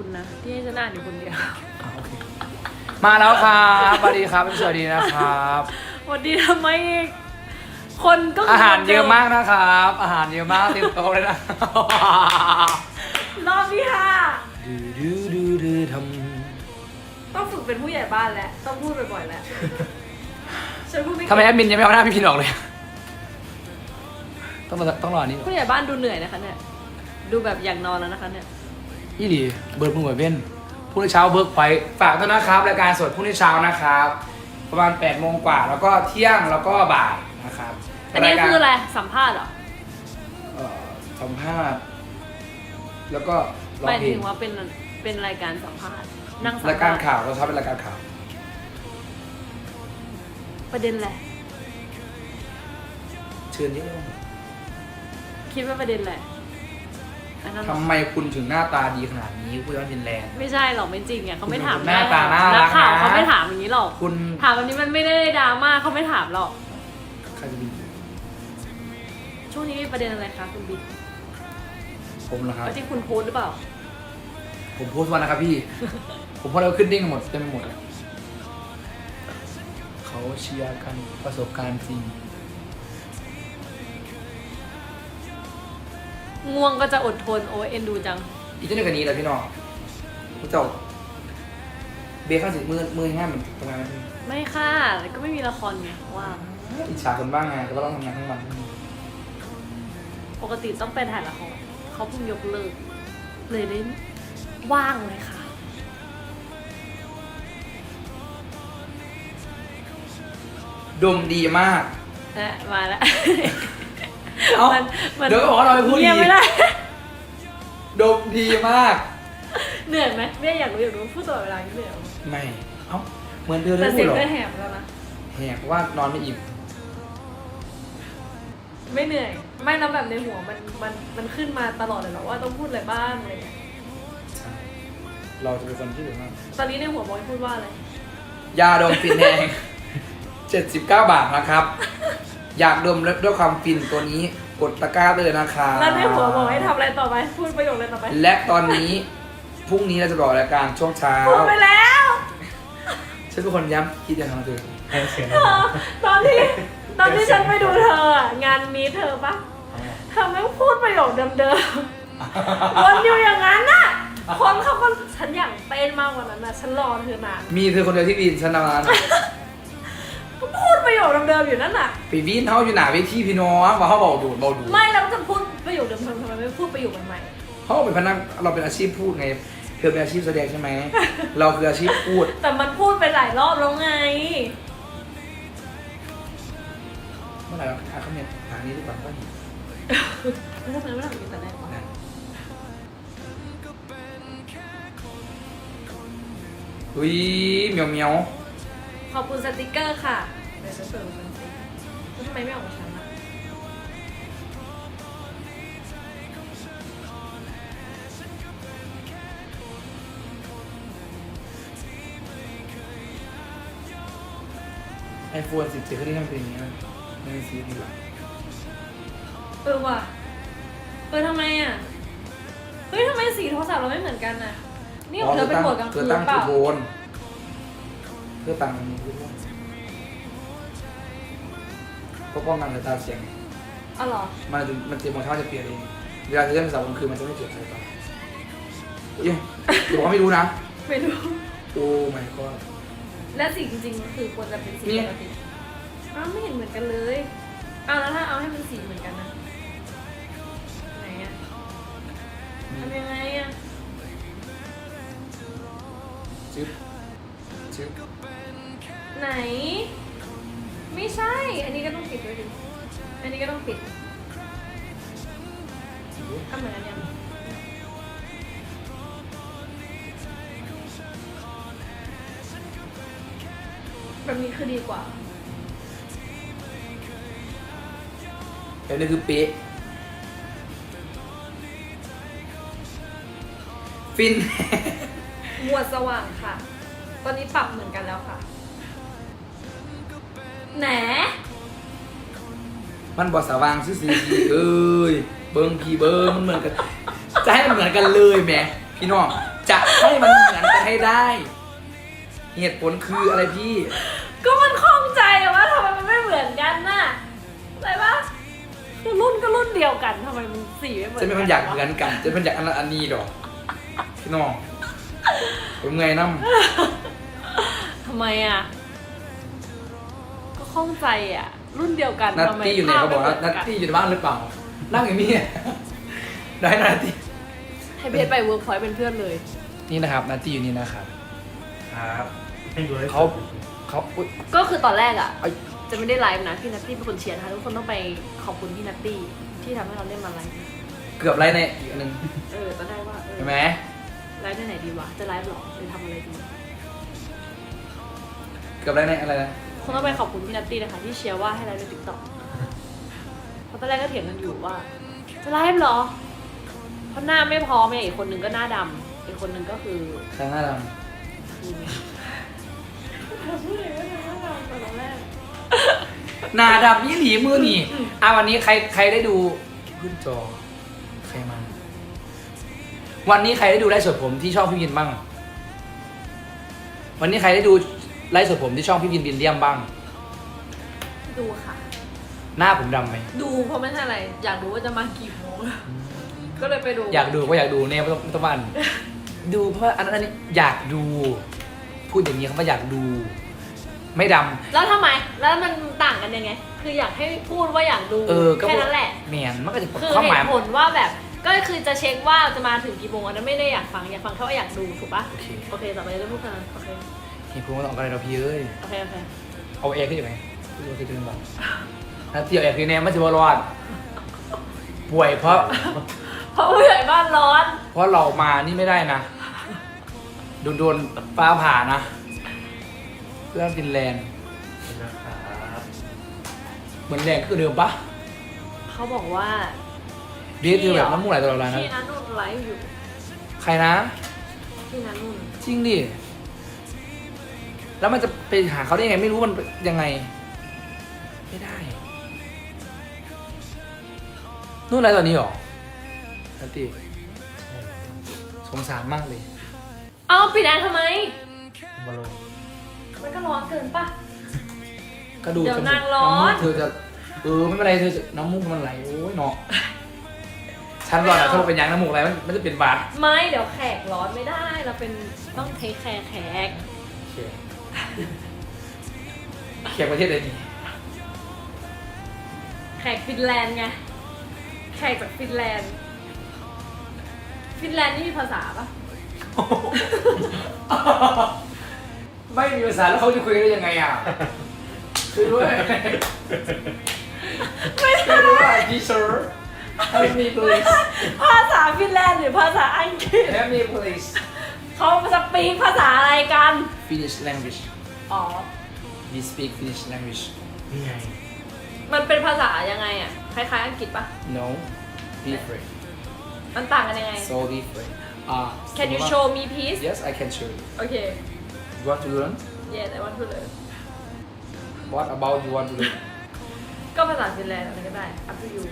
คุณนะที่ให้ฉันอ่านอยู่คนเดียวอะโอเคมาแล้วครับสวัสดีครับสวัสดีนะครับ วันดีทำไมอีกคนก็คือาหารเยอะมากนะครับ อาหารเยอะมากเต็มโต๊ะเลยนะ รอบที่ห้าดูดูดูดูทต้องฝึกเป็นผู้ใหญ่บ้านแล้วต้องพูดบ่อยๆแล้วฉันพูดไม่ำเก่งทำไมแอดมินยังไม่เอาหน้าพี่พินออกเลย ต้องรอต้องรออันนี้ ผู้ใหญ่บ้านดูเหนื่อยนะคะเนี่ยดูแบบอยากนอนแล้วนะคะเนี่ย อีหลีเบิร์ดมึงไหวเว้นพรุ่งนี้เช้าเบิร์กไฟฝากด้วยนะครับรายการสดพรุ่งนี้เช้านะครับ ประมาณ8ปดโมงกว่า แล้วก็เที่ยงแล้วก็บ่ายนะครับอันนี้ายการคืออะไรสัมภาษณ์เหรอเอ่อสัมภาษณ์ แล้วก็ร้อหมางยเพลถึงงว่าเป็นเป็นรายการสัมภาษณ์นั่งสัมรายการภาษณ์ข่าวเราชอบเป็นรายการข่าว ประเด็นแหละเชิญเยอะคิดว่าประเด็นแหละ อันนั้นเหรอทำไมคุณถึงหน้าตาดีขนาดนี้คุณยอดฟินแลนด์ ไม่ใช่หรอกไม่จริงอะเขาไม่ถามหน้าตาน่ารักนักข่าวนะเขาไม่ถามอย่างนี้หรอก คุณถามวันนี้มันไม่ได้ดราม่าเขาไม่ถามหรอก ใครจะดีช่วงนี้มีประเด็นอะไรคะคุณบิ๊กผมเหรอครับ เอาที่คุณโพสต์หรือเปล่า ผมโพสต์วันนะครับพี่ ผมโพสต์แล้วขึ้นดิ้งหมดเต็มไปหมดเลยเขาเชียร์กันประสบการณ์จริง ง่วงก็จะอดทนโอ้ยเอ็นดูจัง อีกเจ้าหนึ่งกันนี้แหละพี่น้องผู้เจ้าเบคข้าสิมือมือง่ายเหมือนทำงานไหมไม่ค่ะแต่ก็ไม่มีละครไงว่างอิจฉาคนบ้างไงแต่ก็ต้องทำงานทั้งวันปกติต้องไปถ่ายละครเขาเพิ่งยกเลิกเลยได้ว่างเลยค่ะ ดมดีมากนะมาแล้ว เอ้ามันมันเดี๋ยวก็บอกว่าเราไม่พูดดีเงียบไม่ได้ ดมดีมาก เหนื่อยไหมเนี่ยอยากรู้อยากรู้พูดตลอดเวลาอย่างนี้เหนื่อยเหรอไม่ เอ้า เหมือนเธอได้แต่พูเสีดยงหรอก็แหบแล้วนะ แหกเพราะว่านอนไม่อิ่ม ไม่เหนื่อย ไม่แล้วแบบในหัวมันมันมันขึ้นมาตลอดเลยเหรอว่าต้องพูดอะไรบ้างอะไรอย่างเงี้ยใช่ เราจะเป็นคนที่แบบว่าตอนนี้ในหัวบอยพูดว่าอะไร ยาดมฟินแดง 79 บาทนะครับ อยากดมด้วยความฟินตัวนี้กดตะกร้าเลยนะครับแล้วในหัวบอกให้ทำอะไรต่อไป พูดประโยคอะไรต่อไปและตอนนี้พรุ่งนี้เราจะบอกรายการช่วงเช้าพูดไปแล้วฉันเป็นคนย้ำคิดอย่างนั้นเธอเธอตอนที่ตอนที่ฉันไปดูเธออะงานมีเธอปะเธอไม่งพูดประโยคเดิมๆวนอยู่อย่างนั้นน่ะคนเขาก็ฉันอยากเต้นมากกว่านั้นน่ะฉันรอเธอนานมีเธอคนเดียวที่วินฉันนาน ก็พูดประโยคเดิมๆอยู่นั่นน่ะ ไปวินเขาอยู่หนาเวทีพี่น้องว่าเขาบอกดูดบอกดูดไม่แล้วจะพูดประโยคเดิมๆทำไมไม่พูดประโยคใหม่เขาเป็นพนักเราเป็นอาชีพพูดไงเธอเป็นอาชีพแสดงใช่ไหม เราคืออาชีพพูด ๆแต่มันพูดไปหลายรอบแล้วไง เมื่อไหร่เราหาคำเนี่ยหานี้ดีกว่าก็เห็นแล้วทำไมไม่ทำอย่างนี้แต่แรกวะนะอุ้ยเหมียวเหมียว ขอบคุณสติกเกอร์ค่ะเดี๋ยวฉันเปิดดูมันสิแล้วทำไมไม่ออกของฉันล่ะไอโฟนสิบเจ็ดเครื่องนี้ทำเป็นอย่างนี้นะไม่ได้ซื้อดีกว่าเออว่ะเออทำไมอะ เฮ้ยทำไมสีโทรศัพท์เราไม่เหมือนกันน่ะ นี่ของเธอเป็นโหมดกลางเธคือนตั้งเปทูล่าโทน เพื่อตั้งอันนี้ด้วยเพราะป้องกันสายตาเสียง อ๋อเหรอมันจะมันจะมองช่องจะเปลี่ยนเอง เวลาเธอเล่นภาษาบนคืนมันจะไม่เจ็บสายตาเอ้ยเดี๋ยวเขาไม่รู้นะ ไม่รู้ โอ้ my god และสีจริงๆมันคือควรจะเป็นสีนี่ปกติอ้าวไม่เห็นเหมือนกันเลยอ้าวแล้วถ้าเอาให้มันสีเหมือนกันนะไหนอะทำยังไงอะจึ๊บจึ๊บ ไหน ไม่ใช่ อันนี้ก็ต้องปิดด้วยดิ อันนี้ก็ต้องปิดทำเหมือนกันยังแบบนี้คือดีกว่า แบบนี้คือเป๊ะฟิน หมวดสว่างค่ะ ตอนนี้ปรับเหมือนกันแล้วค่ะ แหนมันบอสว่างซื่อๆพี่เอ้ยเบิ้งพี่เบิ้งมันเหมือนกัน จะให้มันเหมือนกันเลยแหมพี่น้องจะให้ได้ เหตุผลคืออะไรพี่ ก็มันคล่องใจอะว่าทำไมมันไม่เหมือนกันน่ะอะไรปะคือรุ่นก็รุ่นเดียวกันทำไมมันสีไม่เหมือนจะไม่มันอยากเหมือนกัน จะเป็นอยากอันนั้นอันนี้ดอกพี่น้องผมไงน้ำทำไมอะ ก็คล่องใจอะรุ่นเดียวกันนัตทำไมตี้อยู่ไหนเขาบอกว่าภนัพตไม่เหมืตี้นอยู่ในบ้านหรือเปล่า นั่งอย่างนี้ได้นัตตี้ให้เพชรไปเวิร์กพอยต์เป็นเพื่อนเลย นี่นะครับนัตตี้อยู่นี่นะครับ ครับให้ดูให้เขาเขาอุ๊ย ก็คือตอนแรกอะเอ้ยจะไม่ได้ไลฟ์นะ พี่นัตตี้เป็นคนเชียร์นะคะทุกคนต้องไปขอบคุณพี่นัตตี้ที่ทำให้เราได้มาไลฟ์เกือบไรในอีกอันหนึ่งเออตอนแรกว่าเออเห็นไหมไลฟ์ที่ไหนดีวะจะไลฟ์หรอหรือทำอะไรดี เกือบไรในอะไรนะค งต้องไปขอบคุณพี่นัตตี้นะคะที่เชียร์ว่าให้ไลฟ์ในติ๊กต็อกเพราะตอนแรกก็เถียงกันอยู่ว่า จะไลฟ์เหรอ เพราะหน้าไม่พร้อมไงอีกคนนึงก็หน้าดำอีกคนนึงก็คือใครหน้าดคือไงพูดเลยว่าหน้าดำตอนแรกำหน้าดำยี่หลีมือหนีอะวันนี้ใครใครได้ดูขึ้นจอ ใครมาวันนี้ใครได้ดูไลฟ์สดผมที่ช่องพี่วินบ้าง วันนี้ใครได้ดู ไลฟ์สดผมที่ช่องพี่วินบินเลียมบ้าง ดูค่ะ หน้าผมดำไหม ดูเพราะไม่ใช่อะไร อยากรู้ว่าจะมากี่โมง ก็เลยไปดู อยากดูก็อยากดูเนี่ยไม่ต้องไม่ต้องมาอ่านดูเพราะว่าอันนั้นอันนี้อยากดู พูดอย่างนี้เขาว่าอยากดู ไม่ดำ แล้วทำไม แล้วมันต่างกันยังไง คืออยากให้พูดว่าอยากดูเออก็แค่นั้นแหละแหมนมันก็จะคือความเหหมายตุผลว่าแบบก็คือจะเช็คว่าจะมาถึงกี่โมงอันนั้นไม่ได้อยากฟังอยากฟังแค่ว่าอยากดูถูกปะโอเค โอเคต่อไปจะพูดกันโอเค เห็นคุณว่าต้องอะไรเราพี่เอ้ย โอเคโอเคเอาแอร์ขึ้นอยู่ไหนไม่รู้ที่จะเป็นบอกถ้าเที่ยวแอร์ขึ้นแน่ไม่จะว่ารอด ป่วยเพราะ เพราะผู้ใหญ่บ้านร้อน เพราะเรามานี่ไม่ได้นะโดนโดนฟ้าผ่านะเพื่อนฟินแลนด์นะครับเหมือนแรงคือเดิมปะเขาบอกว่าเบียคือแบบน้ำมูกไหลตลอดเวลานะพี่นันนุ่นไลฟ์อยู่ ใครนะ พี่นันนุ่นจริงดิ แล้วมันจะไปหาเขาได้ยังไงไม่รู้มันยังไง ไม่ได้ นู่นอะไรตอนนี้หรอนันติสงสารมากเลยเอาปิดแอร์ทำไม มาลงมันก็ร้อนเกินปะ ก็ดูเดี๋ยวจมูกนางร้อนำมูกเธอจะเออไม่เป็นไรเธอจะน้ำมูกมันไหลโอ้ยเนาะฉันก่อนอะถ้ามันเป็นยางน้ำมูกอะไรมันมันจะเป็นบาดไม่เดี๋ยวแขกร้อนไม่ได้ เราเป็นต้องเทคแคร์แขกเขียนประเทศอะไรนี่แขกฟินแลนด์ไง แขกจากฟินแลนด์ ฟินแลนด์นี่มีภาษาปะไม่มีภาษาแล้วเขาจะคุยกันได้ยังไงอะคือด้วยไม่ใช่คือด้วยทีเซอร์ Help me please ภาษาฟินแลนด์หรือภาษาอังกฤษ Help me please เขาจะปีกภาษาอะไรกัน Finnish language อ๋อ we speak Finnish language นี่ไง มันเป็นภาษายังไงอะ คล้ายๆอังกฤษปะ no different มันต่างกันยังไง so different อ่า Can you show me please yes I can show you โอเค you want to learn yes I want to learn what about you want to learn ก็ภาษาฟินแลนด์อะไรก็ได้ up to you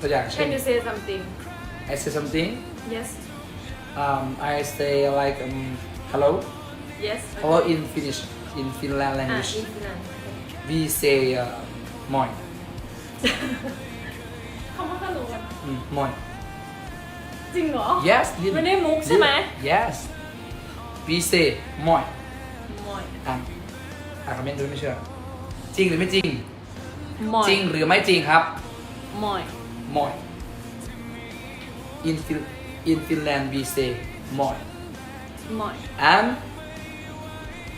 ตัวอย่างเช่น Can you say something I say something yes um I say like um hello yes hello in Finnish in Finland อะ language in Finland we say uh, moi เขาไม่ค่อยรู้กันอืม moi จริงเหรอ yes ไม่ได้มุกใช่ไหม yes we say moi มอยอะอ่านคอมเมนต์ดูไม่เชื่อ จริงหรือไม่จริง มอยจริงหรือไม่จริงครับ มอย moi in Fin in Finland we say moi มอย and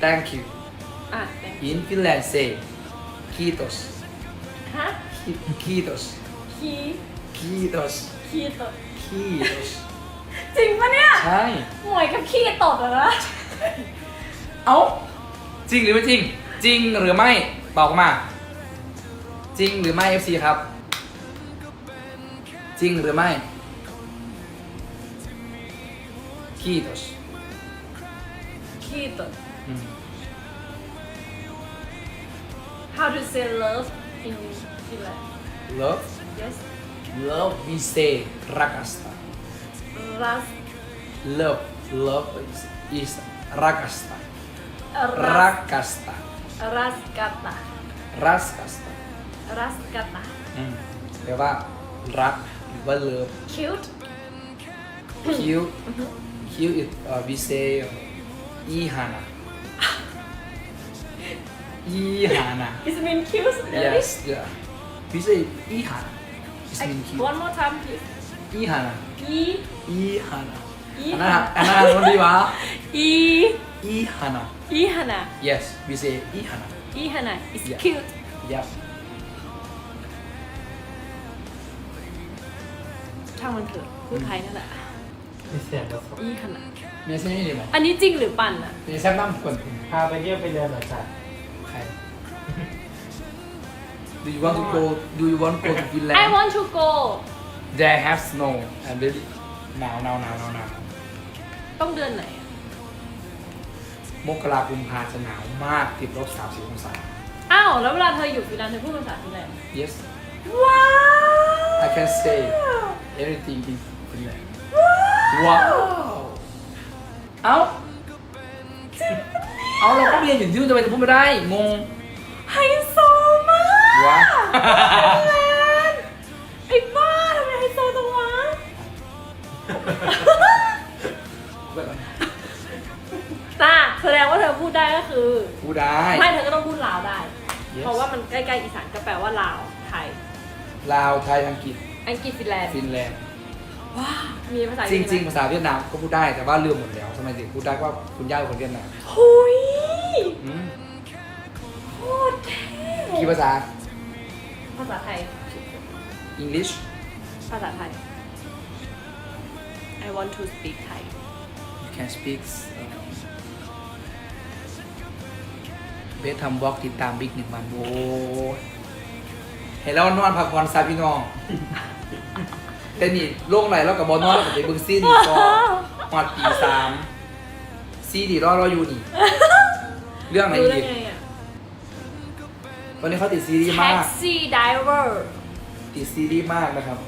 thank you อะ thank you in Finland say kiitos ฮะ Ki- kiitos คี kiitos คีตด kiitos จริงปะเนี่ยใช่ หมวยกับขี้ตดอะนะเอ้า จริงหรือไม่จริง จริงหรือไม่บอกมา จริงหรือไม่ FC ครับ จริงหรือไม่ kiitos ขี้ตด How to say love in Finland love yes love we say rakasta ras love love is, is rakasta รัก rakasta รัสกัตตา raskasta รัสกัตตา อืมแปลว่ารักหรือว่า love cute cute cute is uh, we say uh, ihana ihana is mean cute really? yes yeah we say ihana is I- mean cute one more time please ihana e ihana อีอันนั้นอันนั้นมันดีวะ e ihana e hana yes we say ihana e hana is Yeah. cute yeah ช่างมันเถอะพูดไทยนั่นแหละมีเสียงผสม e hana เมียใช่ไหมนี่หมออันนี้จริงหรือปั่นอะเมียแซ่บน้ำกวนคุณพาไปเยี่ยมไปเรียนเหรอจ๊ะ Do you want to go Do you want to go to Finland I want to go There have snow and very หนาวหนาวหนาวหนาวหนาวต้องเดือนไหนอะมกราคมกุมภาจะหนาวมากติดลบ30องศา อ้าวแล้วเวลาเธออยู่ฟินแลนด์เธอพูดภาษาฟินแลนด์ Yes ว้าว I can say everything in Finland ว้าวเอ้าเอาเราก็เรียนอยู่ที่นู่นทำไมจะพูดไม่ได้งงไฮโซ ไอ้บ้าทำไมไฮโซจังวะน่ะแสดงว่าเธอพูดได้ก็คือ พูดได้ ไม่เธอก็ต้องพูดลาวได้ Yes เพราะว่ามันใกล้ๆอีสานก็แปลว่าลาวไทย ลาวไทยอังกฤษอังกฤษฟินแลนด์ฟินแลนด์ว้าวมีภาษาจริง ๆ ภาษาเวียดนามก็พูดได้แต่ว่าลืมหมดแล้วทำไมถึงพูดได้ว่าคุณย่าเป็นคนเวียดนามๆหุยอืมโคตรเท่กี่ภาษา ภาษาไทย English ภาษาไทย I want to speak Thai you can speak เบสทำบล็อกติดตามบิ๊กหนึ่งวันโอ้ยเห็นแล้วนอนพักผ่อนซาพี่น้อง แต่นี่โล่งไหลแล้วกับบอลนอนแล้วกับไปเบิ้งซีดีก็หอดปีสามซีดีรอรออยู่นี่ เรื่องไหนรู้ได้อีกไง อะตอนนี้เขาติดซีรีส์มาก Taxi driver ติดซีรีส์มากนะครับ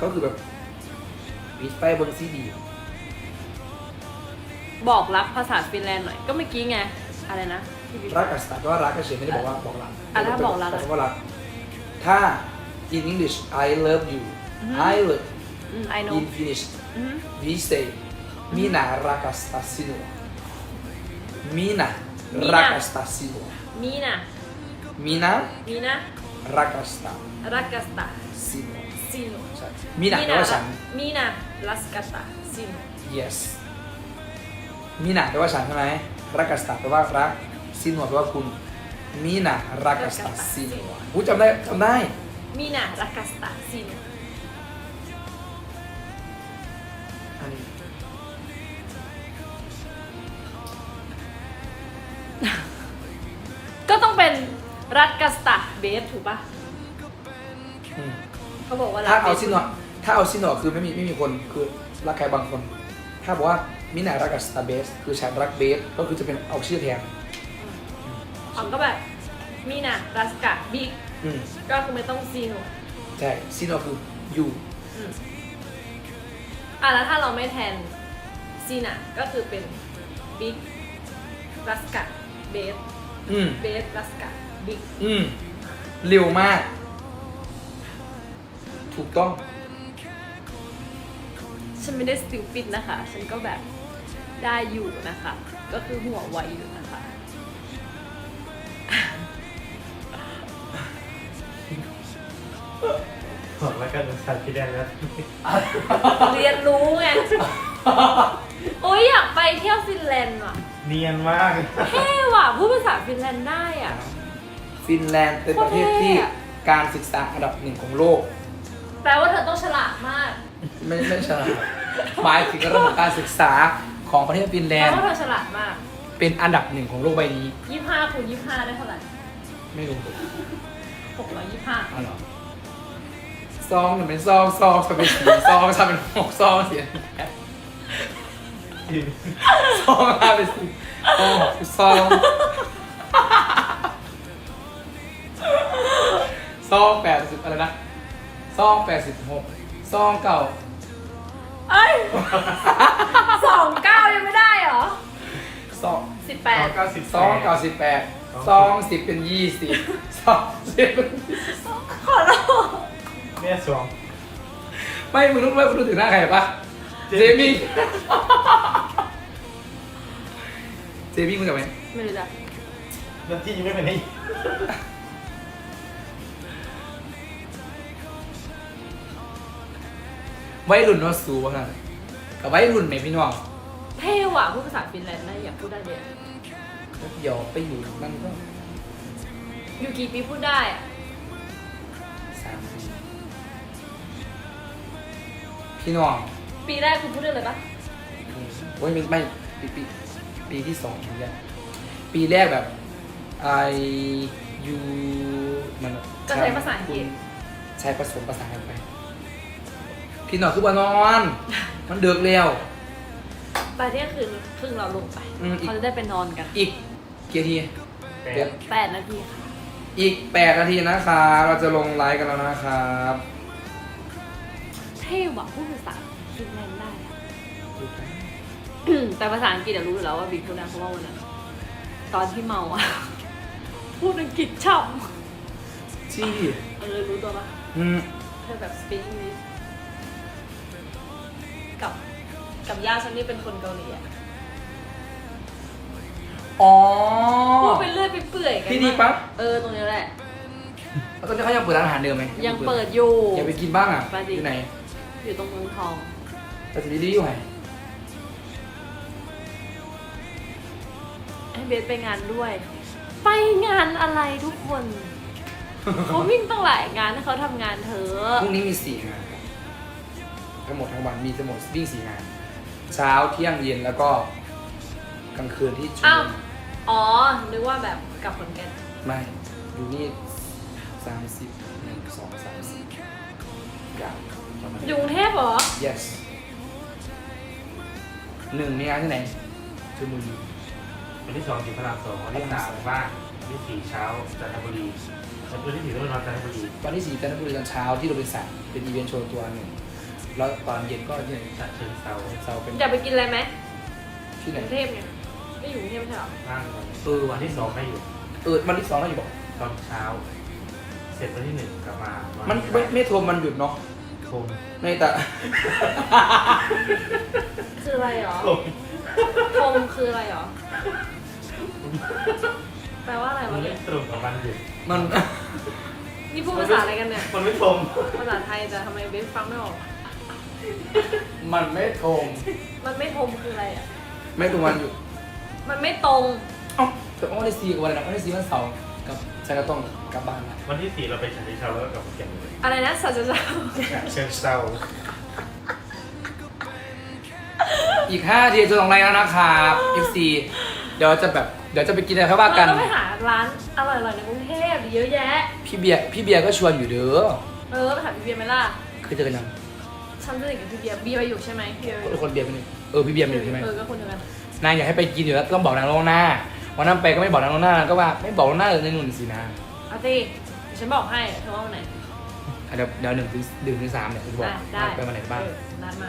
ก็คือแบบปิดไฟเบิ้งซีดีบอกรักภาษาฟินแลนด์หน่อย ก็เมื่อกี้ไง อะไรนะที่พี่รักกับสตาร์ก็ว่ารักกันเฉยไม่ได้บอกว่าบอกรักอะถ้าบอกรักอะแต่ว่ารัก ถ้า in English I love you อือฮึ I love อืม I know in Finnish อืม we say minä rakastan sinua minä Minä. rakastan sinua มีนะ minä มีนะ rakastan รักกัสตา sinua ซิโนใช่ minä แปลว่าฉันมีนะรัสกัสตาซิโน yes มีนาแปลว่าฉันใช่ไหมรักกัสตาแปลว่ารักซินัวแปลว่าคุณมีนารักกัสตาซินัวหูจำได้จำได้มีนะ รักกัสตาเบสถูกปะอืมเขาบอกว่ารัถ้ากเอาบสซินัวถ้าเอาซินัวคือไม่มีไม่มีคนคือรักใครบางคน ถ้าบอกว่ามินารักกัสตาเบสคือฉันรักเบสก็คือจะเป็นเอาชื่อแทนอ๋อก็แบบมีนะรัสกะบิ๊กอืมก็คือไม่ต้องซีโนใช่ซินัวคืออยู่อืมอะแล้วถ้าเราไม่แทนซีน่ะก็คือเป็นบิ๊กรัสกะเบสอืมเบสรัสกะ บิ๊กอืมเร็วมาก ถูกต้อง ฉันไม่ได้สติ p ปิดนะคะ ฉันก็แบบได้อยู่นะคะ ก็คือหัวไวอยู่นะคะ บอกแล้วกันภาษาที่แดนแล้วเรียนรู้ไง โอ้ยอยากไปเที่ยวฟินแลนด์ว่ะ เนียนมาก เท่ว่ะพูดภาษาฟินแลนด์ได้อะ ฟินแลนด์เป็นประเทศที่การศึกษาอันดับหนึ่งของโลก แปลว่าเธอต้องฉลาดมาก ไม่ไม่ใช่หมายถึงระบบการศึกษาของประเทศฟินแลแปลนด์ ว่าเธอฉลาดมากเป็นอันดับหนึ่งของโลกใบนี้ ยี่ห้าคูณยี่ห้าได้เท่าไหร่ไม่รู้หกร้อยยี่ห้าอ๋อเหรอซองหนึ่งเป็นซองซองจะเป็นสีซองจะเป็นหกซองเสียซองมาเป็นสีซองหกซอง ซองแปดสิบอะไรนะซองแปดสิบหกซองเก่าเอ้ยสองเก้ายังไม่ได้เหรอสองสิบแปดเก้าสิบสองเก้าสิบแปดสองสิบเป็นยี่สิบสองสิบเป็นขอโทษเนี่ยสองไม่มึงรู้ไหมมึงรู้ถึงหน้าใครปะเจมี่เจมี่มึงกับไหมไม่รู้จักแล้วที่ยังไม่เป็นไอ้ วัยรุ่นเนาะสูวะค่ะกับวัยรุ่นไหมพี่น้องเท่ว่ะพูดภาษาฟินแลนด์ได้อยากพูดได้เลยอะเดี๋ยวไปอยู่นั่นก็อยู่กี่ปีพูดได้อะสามปีพี่น้องปีแรกคุณพูดได้เลยปะโอ้ยไม่ไม่ปีปีปีที่สองเหมือนกันปีแรกแบบไอยูมันก็ใช้ภาษาอังกฤษ ใช้ผสมภาษานกันไป พี่น้องคือว่านอน มันเดือกแล้วไปเที่ยงคืนครึ่งเราลงไปอืมอีก เขาจะได้ไปนอนกันอีกกี่นาทีแปเดี๋ยวดแปดนาทีค่ะอีกแปดนาทีนะคะเราจะลงไลฟ์กันแล้วนะครับเท่ว่ะพูดภาษาฟินแลนด์ได้อะ แต่ภาษาอังกฤษอะรู้อยู่แล้วว่าบิ๊กพูดได้เพราะว่าวันนั้นตอนที่เมาอะ พูดอังกฤษช่จี้ำเออรู้ตัวปะอืมเธอแบบ speak English กับย่าฉันนี่เป็นคนเกาหลีอะอ๋อ พูดไปเรื่อยไปเปื่อยกันที่นี่ปะ เออตรงนี้แหละ แล้วตอนนี้เขายังเปิดร้านอาหารเดิมไหมยังเปิดอยู่ อยากไปกินบ้างอะไปดิ ที่ไหนอยู่ตรงเมืองทอง แต่จะดีๆอยู่ไหนให้เบสไปงานด้วย ไปงานอะไรทุกคนเขาวิ่งตั้งหลายงานให้เขาทำงานเถอะ พรุ่งนี้มีสี่งานครับทั้งหมดทั้งวันมีทั้งหมดวิ่งสี่งาน เช้าเที่ยงเย็นแล้วก็กลางคืนที่ชุมอ้าวนุมอ๋อ นึกว่าแบบกลับขอนแก่นไม่อยู่นี่สามสิบหนึ่งสองสามสี่ยาวประมาณอยู่กรุงเทพเหรอ yes หนึ่งมีงานที่ไหนชลบุรี วันที่สองอยู่พระรามสองวันที่สามบ้านวันที่สี่เช้าจันทบุรีวันที่สี่ต้องไปนอนจันทบุรีวันที่สี่จันทบุรีตอนเช้าที่โรบินสันเป็นอีเวนต์โชว์ตัวหนึ่ง แล้วตอนเย็นก็ที่ไหนจัดเชิงเซาเซาเป็นอยากไปกินอะไรไหมที่ไหนกรุงเทพไงไม่อยู่กรุงเทพไม่ใช่เหรอบ้างวันเออวันที่สองไม่อยู่ เออวันที่สองเราอยู่บอก ตอนเช้า เสร็จวันที่หนึ่งกลับมามัมันไม่ไม่โทรมันหยุดเนาะโทมไม่แต่ คืออะไรเหรอโทมทมคืออะไรเหรอแปลว่าอะไรมัวะนไม่เนี่ยตรงกับวันหยุดมัน นี่พูดภาษาอะไรกันเนี่ย มันไม่ทมภาษาไทยแต่ทำไมเบสฟังไม่ออก มันไม่โทรมันไม่ทมคืออะไรอะ ไม่ตรงวันหยุดมันไม่ตรง เอ้าแต่ว่าวันที่สี่กับวันอะไรนะวันที่สี่วันเสาร์กับฉันก็ต้องกลับบ้านละวันที่สี่เราไปฉะเชิงเซาแล้วก็กลับมาเก็บเลยอะไรนะสัจจะฉะเชิงเซาอีกห้านาทีจะลงไลน์แล้วนะครับ FC เดี๋ยวจะแบบเดี๋ยวจะไปกินอะไรครับว่ากัน เราต้องไปหาร้านอร่อยๆในกรุงเทพเยอะแยะ พี่เบียร์พี่เบียร์ก็ชวนอยู่เด้อเออไปหาพี่เบียร์ไหมล่ะเคยเจอกันยัง ฉันสนิทกับพี่เบียร์เบียร์ไปอยู่ใช่ไหมพี่เบียร์ไปอยู่คนเบียร์ไปนี่เออพี่เบียร์มาอยู่ใช่ไหมเออก็คนเดียวกันนางอยากให้ไปกินอยู่แล้วต้องบอกนางล่วงหน้าวันนั้นไปก็ไม่บอกนางล่วงหน้านางก็ว่าไม่บอกล่วงหน้าเลยในหนุ่นสินะเอาสิเดี๋ยวฉันบอกให้เธอว่าวันไหนอะเดี๋ยวเดี๋ยวหนึ่งถึงหนึ่งถึงสามเนี่ยจะบอกได้ได้ไปวันไหนบ้างเออนัดมา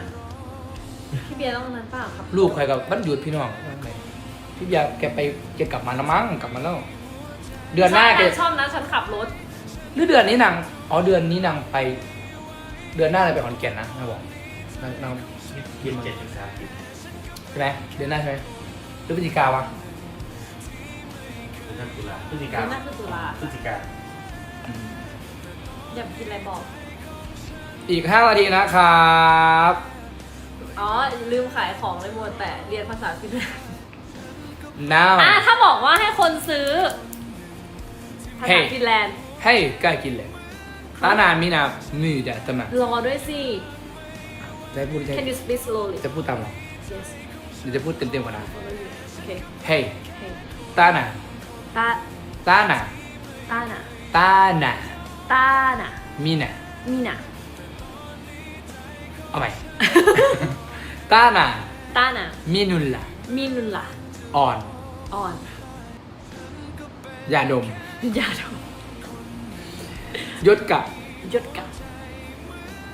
พี่เบียร์ต้องนั้นเปล่าครับลูกใครกับบ้านหยุดพี่น้องวันไหนพี่เบียร์แกไปแกกลับมาแล้วมั้งกลับมาแล้ว เดือนหน้าแกชอบนะฉันขับรถหรือเดือนนี้นางอ๋อเดือนนี้นางไป เดือนหน้าอะไรไปขอนแก่นนะนางบอกนางนางยี่สิบเจ็ดถึงสามสิบใช่ไหมเดือนหน้าใช่ไหมหรือพฤศจิกาวะเดือนตุลาพฤศจิเดืกาอนหน้าคือตุลาพฤศจิกาอยากกินอะไรบอก อีกห้านาทีนะครับอ๋อ ลืมขายของเลยหมดแต่เรียนภาษาฟินแลนด์น้าอะถ้าบอกว่าให้คนซื้อ ภาษา Hey ฟินแลนด์ ให้ใกล้กินเลย ต้านานมีนามือแต่ตมารอด้วยสิ จะพูดจะ Can you speak slowly จะพูดตามหรอ Yes หรือจะพูดเต็มๆกว่านั้น follow you โอเคเฮ้ย Hey ต้านาตาต้านาตาน่ะตานาตาน่ะมีนามีน่ะเอาใหม่ ต้านาตาน่ะมีนุลล่ะมีนุนล่ะอ่อน อ่อน ยาดม ยาดม Jotka ยศกะ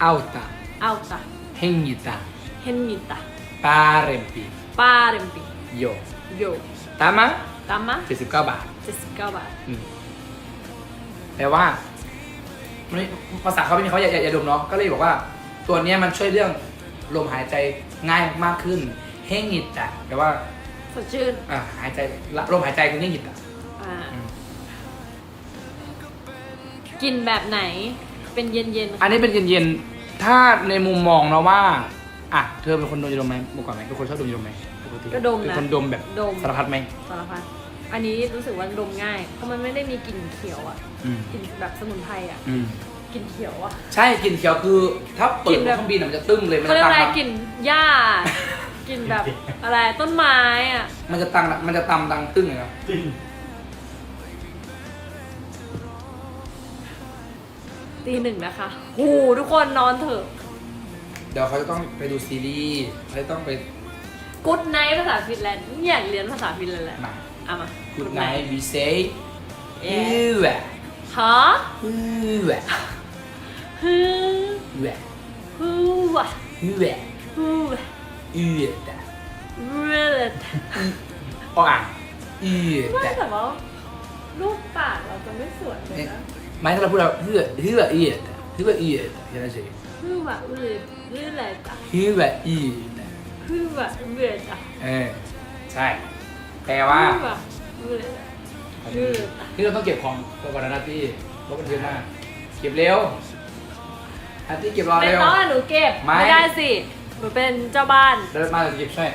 อาตาเอาตา hengita เฮนมิตป่าเรมปีปาเรมปิโยโย tama ตามะสิบเก้าบาทเจ็ดสิบเก้าบาท อืมแปลว่าไม่ภาษาเขาไม่มีเขาอย่าอย่าอย่าดมเนาะก็เลยบอกว่า ตัวนี้มันช่วยเรื่องลมหายใจง่ายมากขึ้น เฮงิตะแปลว่า สดชื่น อ่าหายใจลมหายใจคือเฮงิตะ กินแบบไหน เป็นเย็นเย็นๆอันนี้เป็นเย็นๆ ถ้าในมุมมองเนาะว่า อะ เธอเป็นคนดมยาดมไหมเมื่อก่อนไหมเป็นคนชอบดมยาดมไหมปกติก็ดมเป็นนะคนดมแบบดมสารพัดไหมสารพัดอันนี้รู้สึกว่าดมง่าย เพราะมันไม่ได้มีกลิ่นเขียวอะอืมกลิ่นแบบสมุนไพรอะอืมกลิ่นเขียวอะ ใช่กลิ่นเขียวคือถ้าเปิกลิ่ดนรแบถบเครื่องบินอะมันจะตึ้งเลยมันเขาจะเรียกตัอะไรงกลิ่นหญ้ากลิ่นแบบอะไรต้นไม้อะมันจะตังมันจะตำดังตึ้งเลยนะจริง ตีหนึ่งนะคะหูทุกคนนอนเถอะ เดี๋ยวเขาจะต้องไปดูซีรีส์เขาจะต้องไปกู๊ดไนท์ภาษาฟินแลนด์อยากเรียนภาษาฟินแลนด์แหละมา เอามา Good night we say เอ๊ะฮือแหวะฮะฮือแหวะฮือแหวะฮูวะฮือแหวะฮูวะอือแต่เรลดอ๋ออ่านอือไม่แต่แต่ว่ารูปปากเราจะไม่สวยเลยนะ ไม่ถ้าเราพูดเราฮือฮือแบบอือแต่ฮือแบบอือแต่แค่นั้นเฉยฮูวะเรลเรลดอะฮือแบบอือแต่ฮูวะเรลดอะเออใช่แปลว่าฮูวะเรลดอะฮือที่เราต้องเก็บของตัวก่อนนะนัตตี้รถมันเยอะมากเก็บเร็วนัตตี้เก็บรอเร็วต้องหนูเก็บไม่ได้สิหนูเป็นเจ้าบ้านเดินมาจะเก็บใช่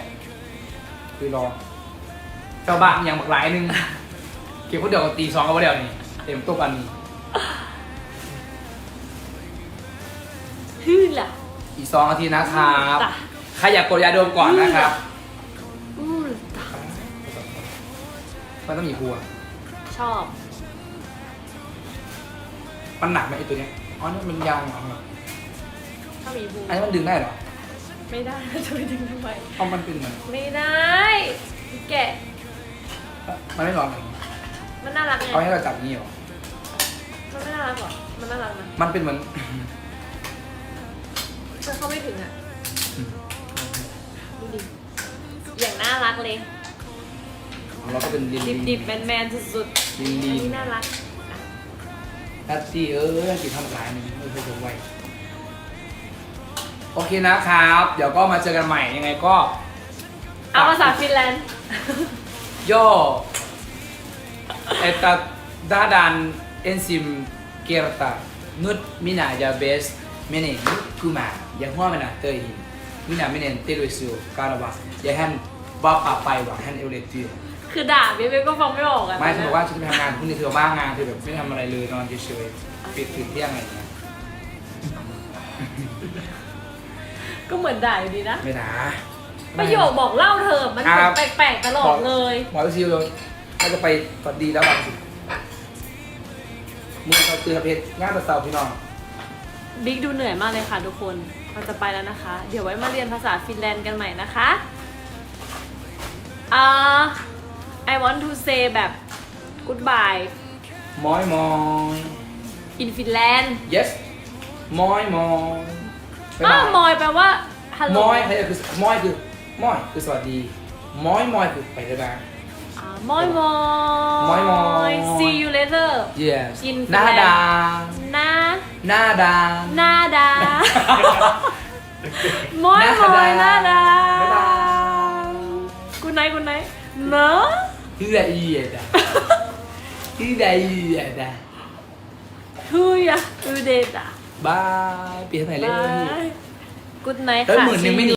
คือรอเจ้าบ้านอย่างบักหลายหนึงเก็บคนเดียวกับตีสองก็บ่เดียวนี่เต็มตัวกันนี่ ฮือล่ะ อีกสองนาทีนะครับจ้ะ ใครอยากกดยาดมก่อนนะครับอือตะมันต้องมีครัวชอบ มันหนักไหมไอตัวเนี้ยอ๋อนี่มันยางเหรอชอบมีบูอันนี้มันดึงได้เหรอไม่ได้จะไปดึงทำไมเอามันเป็นเหมือนไม่ได้แกะมันไม่ร้อนเหรอมันน่ารักไงเอาให้เราจับอย่างนี้เหรอ มันไม่น่ารักหรอ มันน่ารักนะมันเป็นเหมือน แต่เขาไม่ถึงอะดูดิ อย่างน่ารักเลย ของเราก็เป็นลินดิลิบนดิบแมนแมนๆสุดๆลิอันนลินนี้น่ารักอะนัตตี้เออกินทำลายหนึ่งไม่เคยชมไว้โอเคนะครับ เดี๋ยวก็มาเจอกันใหม่ยังไงก็ เอาภาษาฟินแลนด์ย่อเอตาดาดัน เอนซิมเกรตานุดมินายาเบสเมเนนุกุมายังหัวมันอะเตยหินมินาเมเนนเตลุซิโอการาวาอย่าแฮนบ้าป่าไปว่ะแฮนเอลเลติโอคือด่าเบ๊ก็ฟังไม่ออกอะไม่เธอบอกว่าฉันจะไปทำงานพรุ่งนี้เธอว่างงานเธอแบบไม่ทำอะไรเลยนอนเฉยๆปิดถึงเที่ยงอะไรอย่างเงี้ยก็เหมือนด่าอยู่ดีนะ ไม่นะประโยคบอกเล่าเธอมันครับแปลกๆตลอดเลย หมอวิซิวถ้าจะไปฝันดีแล้วบางสิ มือเขาเตือนเพชรงานประเสาร์พี่น้อง บิ๊กดูเหนื่อยมากเลยค่ะทุกคน เราจะไปแล้วนะคะ เดี๋ยวไว้มาเรียนภาษาฟินแลนด์กันใหม่นะคะอ่า I want to say แบบ goodbye มอยมอย in Finland yes มอยมอยอ้าวมอยแปลว่า ฮัลโหล มอยใครคือมอยคือมอยคือสวัสดี มอยมอยคือไปเลยบ้างอ่า มอยมอยมอยมอย see you later yes In หน้า Finland ดานะหน้าดาหน้าดามอยมอยหน้าดาบ๊ายบายกูไหนกูไหนเนอะ Hur är det? Hur är det? ฮือยะอือเดดะบายเปลี่ยนไหนเลยบายกูไหนเอ้ยค่ะหมื่นหนึ่งไม่หนี